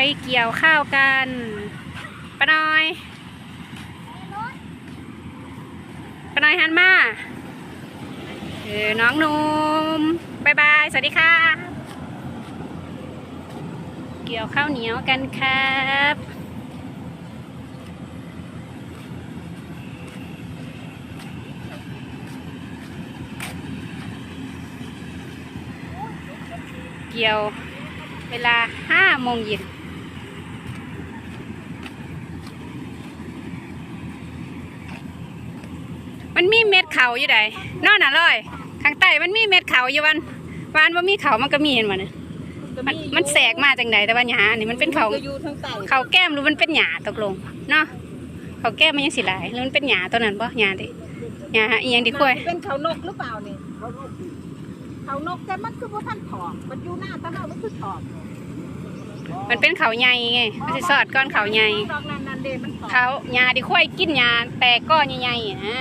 ไปเกี่ยวข้าวกันปน้อยปน้อยหันมาเออน้องนุ่มบายบาย สวัสดีค่ะ เกี่ยวข้าวเหนียวกันครับเกี่ยวเวลาห้าโมงเย็น มันมีเม็ดเขาอยู่ใดนอนอะลอยข้างใต้มันมีเม็ดเขาอยู่วันวานว่ามีเขามันก็มีเห็นมันยมันมันแสกมาจังใดแต่ว่าหยาอันนี่มันเป็นเขาก็อยู่ทั้งใต้เขาแก้มหรือมันเป็นหยาตกลงเนาะเขาแก้มมันยังสิหลายหรือมันเป็นหยาตัวนั้นปะหยาดิหยาอีหยังดิคุยเป็นเขานกหรือเปล่านี่เขานกแต่มันคือว่าท่านถอกมันอยู่หน้าตาเรามันคือถอกมันเป็นเขาใหญ่ไงมันสิสอดก้อนเขาใหญ่ดอกนั้นนั่นเดมันถอกเขาหญ้าที่ค่อยกินหญ้าแต่ก้อนใหญ่ๆอะนะ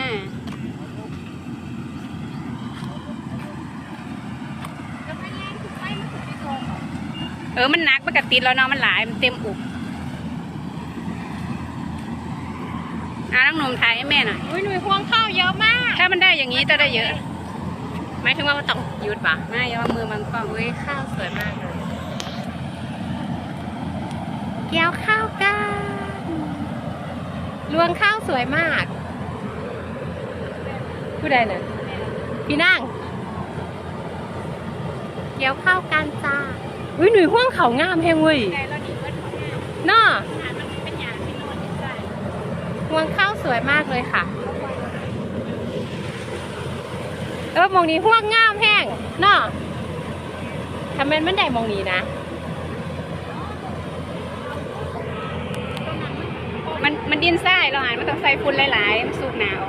แล้วไม่แย่งคือไปมันคือไปถอก เออมันหนักมันกระติดแล้วเนาะมันหลายมันเต็มอุกอะน้องหนุ่มถ่ายให้แม่หน่อยอุ้ยหนุ่ยพวงข้าวเยอะมาก ถ้ามันได้อย่างนี้จะได้เยอะหมายถึงว่ามันต้องยืดปะไม่อย่าเอามือบังกล้องอุ้ยข้าวสวยมากเลยเกี่ยวข้าวกันรวงข้าวสวยมากผู้ใดเนี่ยพี่นั่งเกี่ยวข้าวกันจ้า อุ้ยหนุ่ยห่วงเขางามแฮงเว้ยแต่เราดีก็ทำงานน่าหญ้ามันเป็นหญ้าที่นอนอยู่ใต้รวงข้าวสวยมากเลยค่ะ เออมองนี้ห่วงงามแห้งเนาะทำเป็นมันได้มองนี้นะ มันมันดินทรายเราอ่านมันต้องใส่ฝุ่นหลายๆ มันสูบหนาว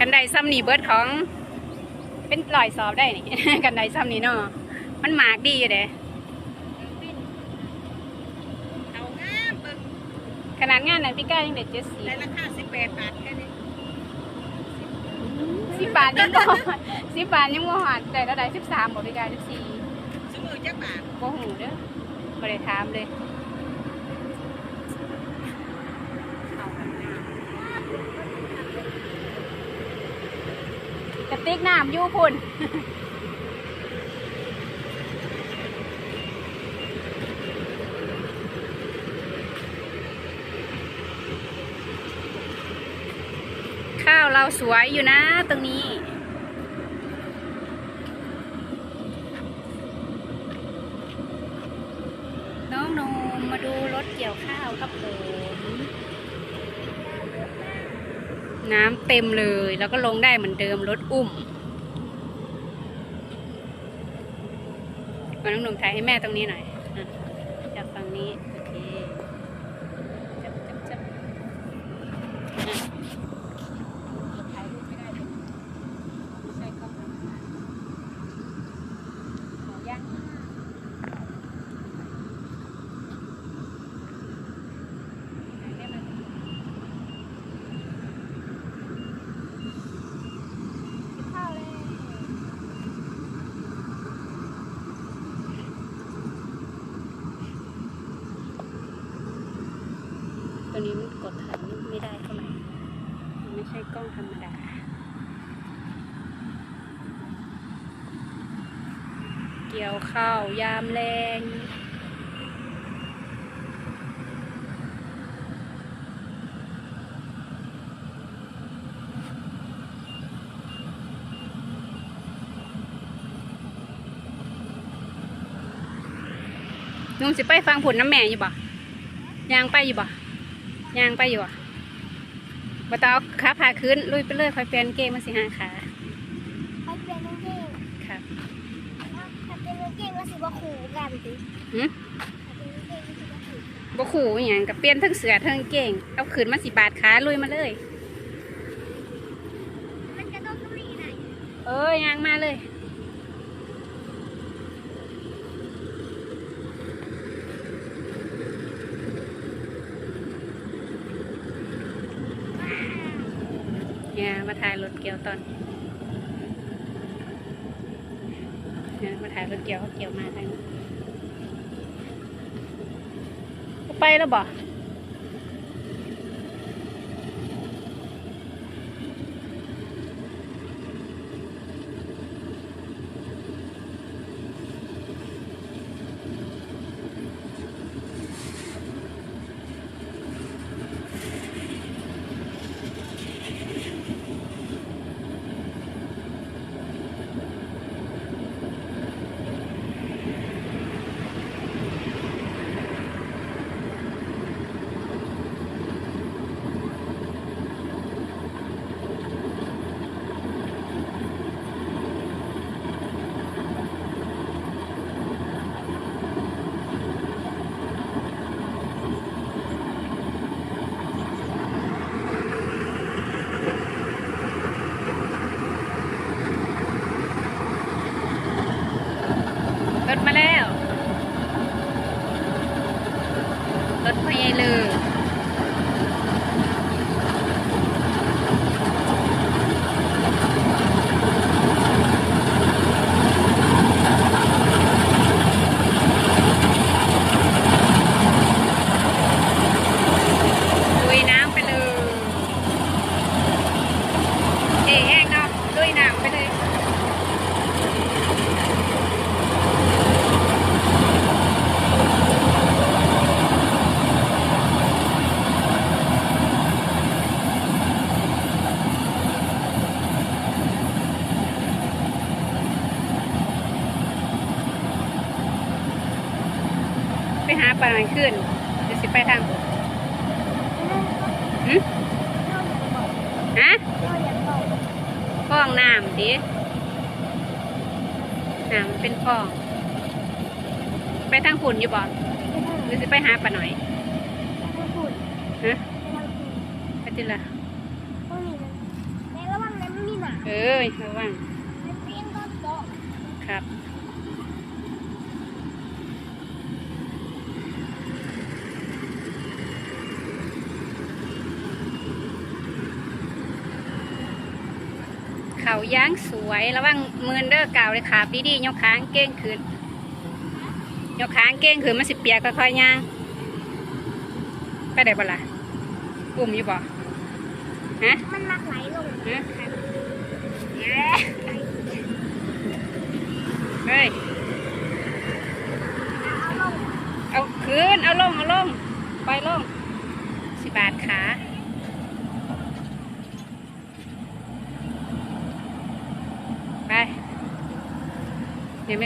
กันไดซ้ำนี่เบิร์ดของ เป็นลอยสอบได้นี่ กันไดซ้ำนี่เนาะมันหมากดีอยู่เด้เอางามเบิ่งขนาดงานหนังพิก้ายังเด็ดเจ็ดสีในราคาสิบแปดบาทแค่นี้สิบบาทยังบ่สิบบาทยังบ่หอดแต่ระดับสิบสามบอกพิก้าสิบสี่สมือจักบาทบ่หูเด้อบ่ได้ถามเลยเอาข้างหน้า กระติกน้ำยู่พุ่นข้าวเราสวยอยู่นะตรงนี้น้องนมมาดูรถเกี่ยวข้าวครับผม น้ำเต็มเลย แล้วก็ลงได้เหมือนเดิมรถอุ้มมาน้องหนุ่มถ่ายให้แม่ตรงนี้หน่อยจากฝั่งนี้ โอเคจับจับจับอะถ่ายรูปไม่ได้เลยไม่ใช่กล้องธรรมดาขอย่าง ตัวนี้มันกดถ่ายไม่ได้เท่าไหร่มันไม่ใช่กล้องธรรมดาเกี่ยวข้าวยามแรงนุ่งสิไปฟังผลน้ำแม่อยู่บ่ยางไปอยู่บ่ ยางไปอยู่บ่บ่ต้องเอาขาพาขึ้น ลุยไปเลยคอยเปลี่ยนเกมมันสิหาขาเขาเป็นกางเกงครับถ้าเป็นกางเกงก็สิบ่ขู่กันสิหืมถ้าเป็นกางเกงก็สิบ่ขู่บ่ขู่อหย่างกับเปลี่ยนทั้งเสือทั้งเก่งเอาขืนมาสิบาทขาลุยมาเลย มันจะต้องรีไหนเอ้ยยางมาเลย เนี่ยมาถ่ายรถเกี่ยวตอนเนี่ยมาถ่ายรถเกี่ยวเขาเกี่ยวมาทางนี้ไปแล้วบ่ รถมาแล้ว รถพยายเลยลุยน้ำไปเลยเอ๋แห้งเนาะลุยน้ำไปเลย ไปหาปลาหน่อยขึ้นเดี๋ยวสิไปทางหืมฮะเราอยากบอกฟองน้ำดิน้ำมันเป็นฟอง ไปทางฝุ่นอยู่บ่หรือสิไปหาปลาหน่อยไม่พูดฮะไม่ต้องพูดไปจิละไม่มีนะในระหว่างนั้นไม่มีหนาเอ้ยระวังมันเปรี้ยงก็โตะครับ เขาย่างสวย ระวังมือนเด้อเก่าเลยขาบดีๆยกค้างเก้งขึ้นยกค้างเก้งขึ้นมันสิเปียกค่อยๆย่าง ไปได้บ่ล่ะปุ่มอยู่บ่ฮะมันมักไหลลงฮะครับเฮ้ยเอาลงเอาคืนเอาลง เอาลง ไปลงสิบาทขา ไป